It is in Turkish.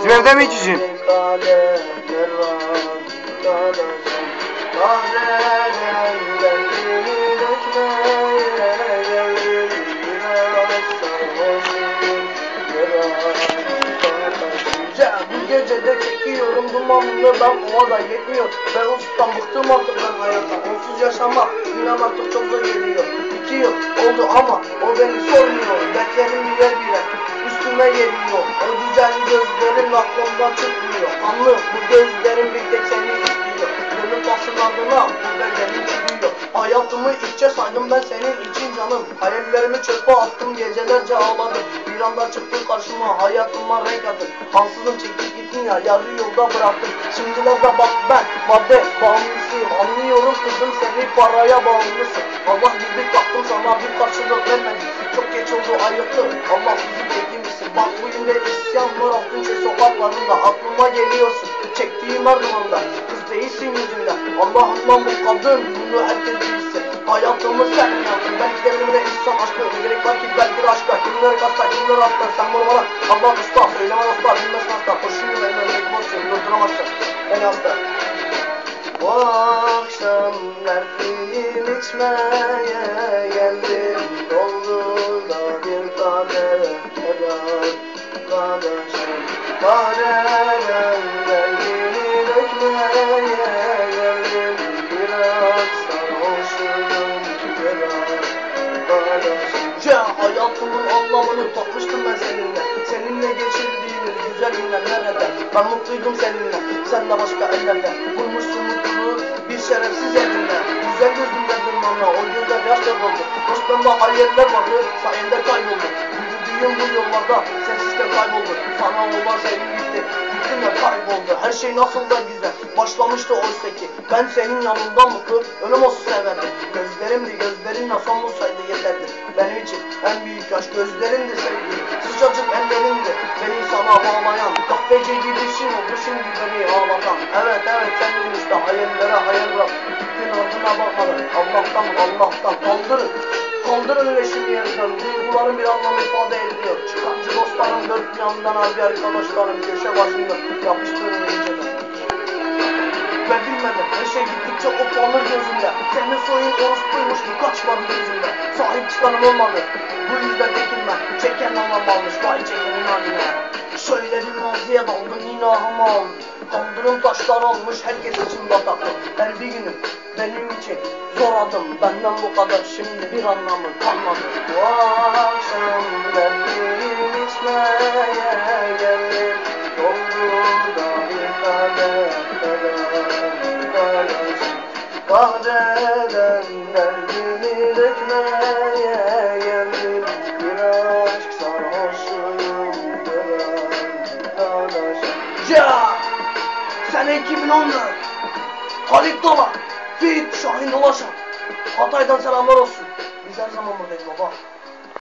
Bizim evde mi içeceksin? Kardeşim Kahreden derdimi dökmeye geldim Biraz sarhoşum biraz kardeşim Ya bu gecede çekiyorum dumanını ben ovada yetmiyor Ben ustam bıktım artık ben hayattan Onsuz yaşamak inan artık çok zor geliyor İki yıl oldu ama o beni sormuyor Dertlerim birer birer üstüme geliyor O güzel gözlerin aklımdan çıkmıyor Anlı bu gözlerin bir ben senin için canım. Hayallerimi çöpe attım gecelerce ağladım. Bir anda çıktın karşıma hayatıma renk attın Ansızın çekip gittin ya yarı yolda bıraktın Şimdilerde bak ben madde bağımlısıyım. Anlıyorum kızım seni paraya bağımlısın. Allah gibi baktım sana bir karşılık vermedim Çok geç oldu ayıktım Allah bizi beklemişsin. Bak bugün de isyan var Altınçay sokaklarında. Aklıma geliyorsun çektiğim ardımında Kız değilsin yüzünden. Allah'ından bu kadın bunu herkes bilsin Hayatımı sen yazdın Belki de benimle insan aşkı gerek var ki belki de aşka Kimler kasta kimler hasta Sen bunu bana Allah usta Söylemez usta bilmesin hasta Koşuyu vermem Bekmezsin durduramazsın. Beni hasta bu akşam dertliyim içmeye geldim. Doldu da bir kadeh helal kardeşim. Kahreden Ya hayatımın anlamını takmıştım ben seninle. Seninle geçirdiğimiz güzel günler nerede? Ben mutluydum seninle. Sen de başka ellerde Bulmuşsun mutluluğu bir şerefsiz elinde Güzel gözlüm verdin bana O gözler yaşla doldu Dostumda hayaller vardı Sayende kayboldu Bu yollarda Sensiz de kayboldu. Sana olan sevgim gitti. Gittin ve kayboldu. Her şey nasıl da güzel. Başlamıştı oysa ki. Ben senin yanında mutlu Ölüm olsun severdim. Gözlerimdi gözlerinle son bulsaydı yeterdi. Benim için en büyük aşk gözlerindi sevgilim. Sıcacık ellerindi Beni sana bağlayan Kahveci gibisin oldu şimdi beni ağlatan. Evet evet senin işte hayallere hayal bırak yerden Duygularım bir anlam ifade ediyor Çıkancı dostlarım dört bir yandan Abi arkadaşlarım köşe başında Yapıştırın inceden ve bilmeden her şey gittikçe oplanır gözümde. Senin soyun orospuymuş bu kaçmadı gözümde. Sahip çıkanım olmadı. Bu yüzden tekim ben Çeken anlam almış vay çekenin haline. Söyledim maziye daldım yine ahıma aldım. Kaldırım taşlar olmuş herkes için bataklı Her bir günüm benim için zor adım Benden bu kadar şimdi bir anlamı kalmadı Bu akşam dertliyim içmeye geldim Doldu da bir kadeh Kahreden derdimi dökmeye geldim Bir aşk biraz kardeşim Ya! Sene 2014 Halit Dola Fit Şahin Ulaşan Hatay'dan selamlar olsun. Biz her zaman buradayız baba